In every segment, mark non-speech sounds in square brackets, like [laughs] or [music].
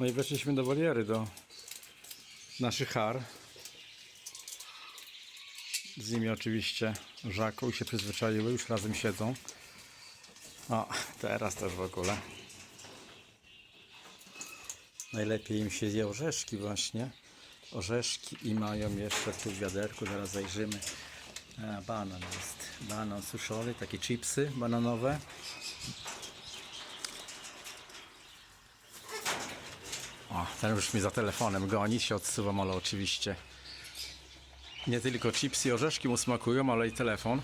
No i weszliśmy do woliery, do naszych har. Z nimi oczywiście Żaku się przyzwyczaiły, już razem siedzą. O, teraz też w ogóle. Najlepiej im się je orzeszki właśnie. Orzeszki i mają jeszcze tu w wiaderku, zaraz zajrzymy. A, banan jest. Banan suszony, takie chipsy bananowe. O, ten już mi za telefonem goni, się odsuwam, ale oczywiście nie tylko chipsy i orzeszki mu smakują, ale i telefon.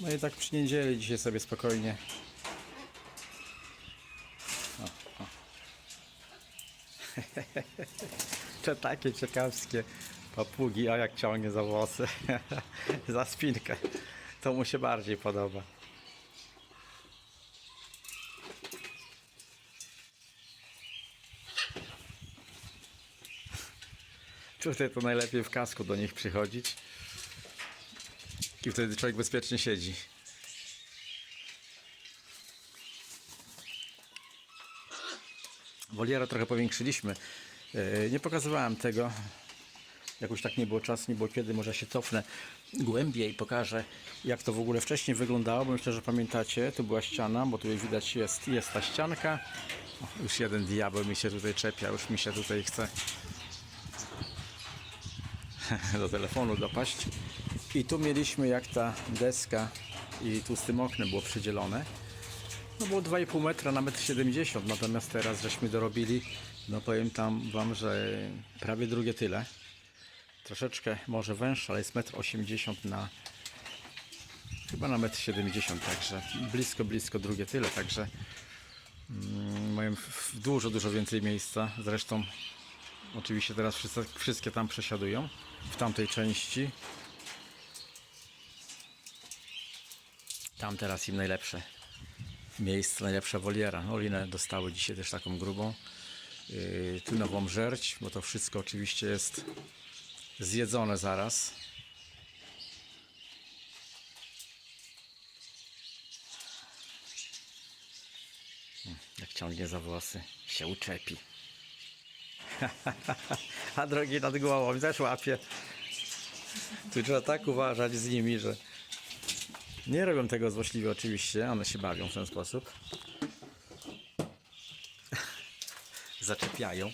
No i tak przy niedzieli dzisiaj sobie spokojnie. O, o. [laughs] To takie ciekawskie papugi, a jak ciągnie za włosy, [laughs] za spinkę. To mu się bardziej podoba. Tutaj to najlepiej w kasku do nich przychodzić. I wtedy człowiek bezpiecznie siedzi. Woliera trochę powiększyliśmy. Yy, Nie pokazywałem tego. Jakoś tak nie było czasu, nie było kiedy. Może się cofnę głębiej i pokażę, jak to w ogóle wcześniej wyglądało. Bo myślę, że pamiętacie, tu była ściana, bo tutaj widać jest, jest ta ścianka. O, już jeden diabeł mi się tutaj czepia, już mi się tutaj chce [laughs] do telefonu dopaść. I tu mieliśmy jak ta deska i tu z tym oknem było przydzielone. No było 2,5 metra na 1,70 m, natomiast teraz żeśmy dorobili, no powiem tam wam, że prawie drugie tyle. Troszeczkę może węższa, ale jest 1,80 m na chyba na 1,70 m, także blisko, blisko drugie tyle, także mm, mają dużo, dużo więcej miejsca. Zresztą Oczywiście teraz wszystkie tam przesiadują w tamtej części. Tam teraz im najlepsze miejsce, najlepsza woliera. Olinę dostały dzisiaj też taką grubą. Yy, tu nową żerć, bo to wszystko oczywiście jest zjedzone zaraz. Hmm, Jak ciągnie za włosy, się uczepi. [laughs] A drogi nad głową też łapie. Tu trzeba tak uważać z nimi, że nie robią tego złośliwie oczywiście, one się bawią w ten sposób. [laughs] Zaczepiają.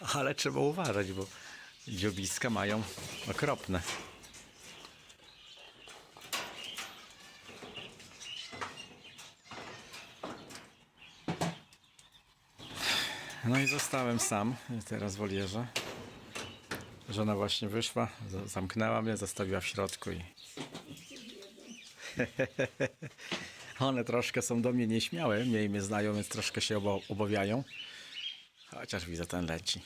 Ale trzeba uważać, bo dziobiska mają okropne. No i zostałem sam teraz w wolierze. Żona właśnie wyszła, za- zamknęła mnie, zostawiła w środku i [laughs] one troszkę są do mnie nieśmiałe, mniej mnie znają, więc troszkę się obo- obawiają. Chociaż widzę, ten leci.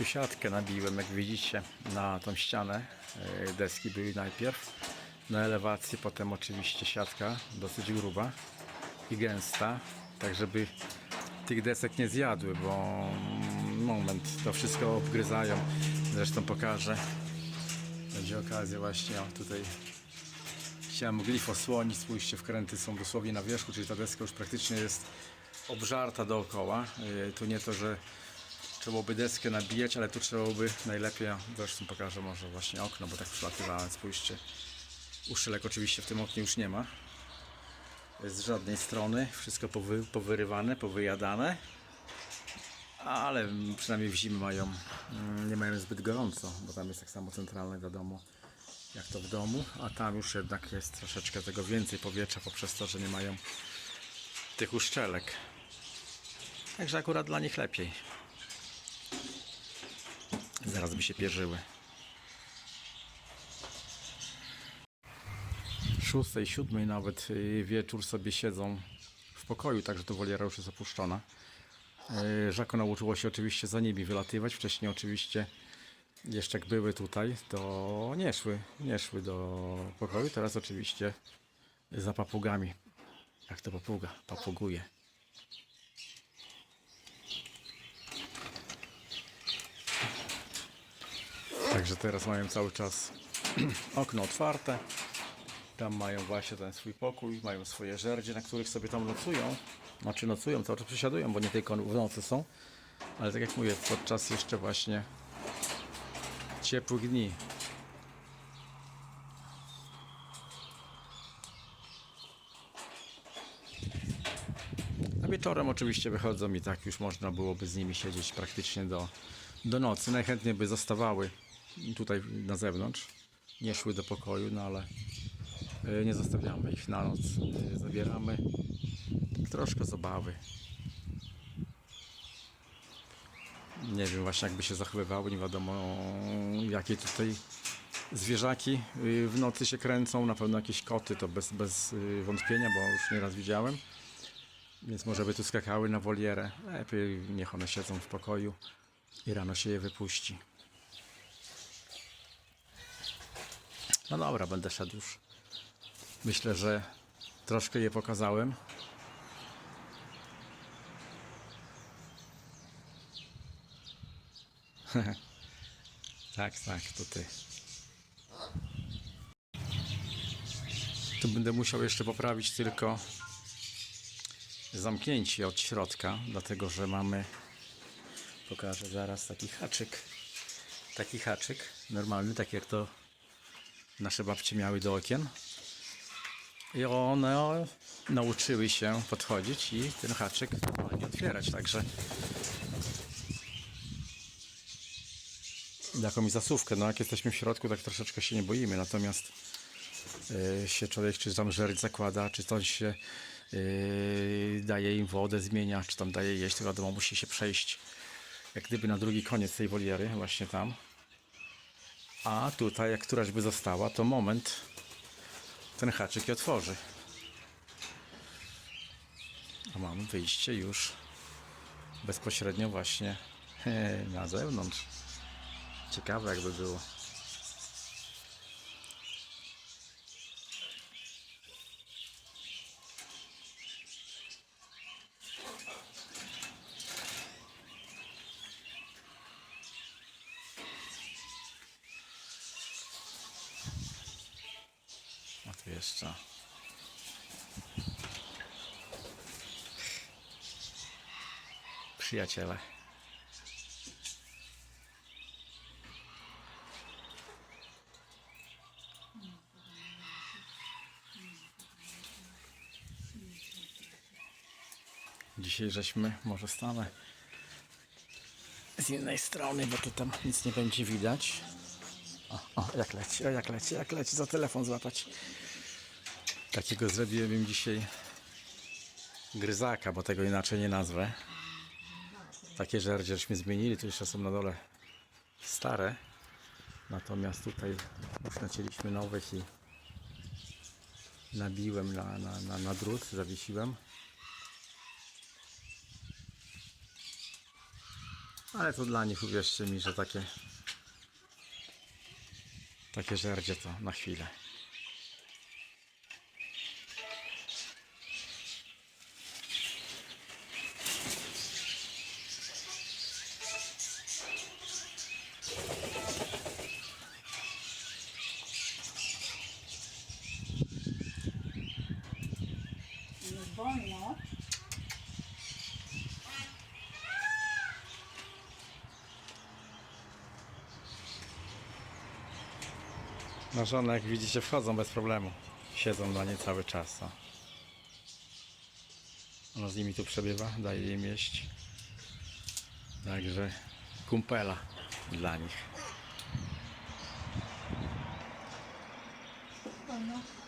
Tu siatkę nabiłem, jak widzicie, na tą ścianę. E, Deski były najpierw na elewacji, potem oczywiście siatka dosyć gruba i gęsta, tak żeby tych desek nie zjadły, bo mm, moment to wszystko obgryzają. Zresztą pokażę. Będzie okazja właśnie o, tutaj chciałem glif osłonić, spójrzcie, wkręty są dosłownie na wierzchu, czyli ta deska już praktycznie jest obżarta dookoła. E, Tu nie to, że Trzeba by deskę nabijać, ale tu trzeba by najlepiej, zresztą pokażę może właśnie okno, bo tak przylatywałem, spójrzcie. Uszczelek oczywiście w tym oknie już nie ma. Z żadnej strony, wszystko powy, powyrywane, powyjadane. Ale przynajmniej w zimę mają, mm, nie mają zbyt gorąco, bo tam jest tak samo centralne wiadomo jak to w domu, a tam już jednak jest troszeczkę tego więcej powietrza poprzez to, że nie mają tych uszczelek. Także akurat dla nich lepiej. Zaraz by się pierzyły. szóstej, siódmej nawet y, wieczór sobie siedzą w pokoju, także to woliera już jest opuszczona. Y, Żako nauczyło się oczywiście za nimi wylatywać. Wcześniej oczywiście jeszcze jak były tutaj, to nie szły, nie szły do pokoju. Teraz oczywiście za papugami. Jak to papuga? Papuguje. Także teraz mają cały czas [clears throat] okno otwarte. Tam mają właśnie ten swój pokój, mają swoje żerdzie, na których sobie tam nocują. Znaczy nocują, cały czas przesiadują, bo nie tylko w nocy są. Ale tak jak mówię, podczas jeszcze właśnie ciepłych dni. A wieczorem oczywiście wychodzą i tak już można byłoby z nimi siedzieć praktycznie do, do nocy. Najchętniej by zostawały tutaj na zewnątrz. Nie szły do pokoju, no ale y, nie zostawiamy ich na noc. Y, Zabieramy troszkę zabawy. Nie wiem właśnie jakby się zachowywały, nie wiadomo jakie tutaj zwierzaki y, w nocy się kręcą. Na pewno jakieś koty, to bez, bez y, wątpienia, bo już nieraz widziałem. Więc może by tu skakały na wolierę. Lepiej niech one siedzą w pokoju i rano się je wypuści. No dobra, będę szedł już. Myślę, że troszkę je pokazałem. [laughs] tak, tak, to ty. Tu będę musiał jeszcze poprawić tylko zamknięcie od środka, dlatego że mamy, pokażę zaraz taki haczyk, taki haczyk normalny, tak jak to nasze babcie miały do okien. I one nauczyły się podchodzić i ten haczyk normalnie otwierać, także jakąś zasówkę, no jak jesteśmy w środku, tak troszeczkę się nie boimy, natomiast y, się człowiek czy tam żerć zakłada, czy coś się y, daje im wodę, zmienia, czy tam daje jeść, to wiadomo, musi się przejść jak gdyby na drugi koniec tej woliery, właśnie tam. A tutaj, jak któraś by została, to moment ten haczyk i otworzy. A mamy wyjście już bezpośrednio właśnie [laughs] na zewnątrz. Ciekawe jakby było. Tu jeszcze. Przyjaciele. Dzisiaj żeśmy, może stanę z innej strony, bo tu tam nic nie będzie widać. O, o, jak leci, o, jak leci, jak leci, za telefon złapać. Takiego zrobiłem im dzisiaj gryzaka, bo tego inaczej nie nazwę. Takie żerdzie żeśmy zmienili, tu jeszcze są na dole stare. Natomiast tutaj już nacięliśmy nowych i nabiłem na, na, na, na drut, zawiesiłem. Ale to dla nich uwierzcie mi, że takie takie żerdzie to na chwilę. Nie wolno. Na żonę, jak widzicie, wchodzą bez problemu. Siedzą dla niej cały czas. O. Ona z nimi tu przebywa, daje im jeść. Także kumpela dla nich. Wolno.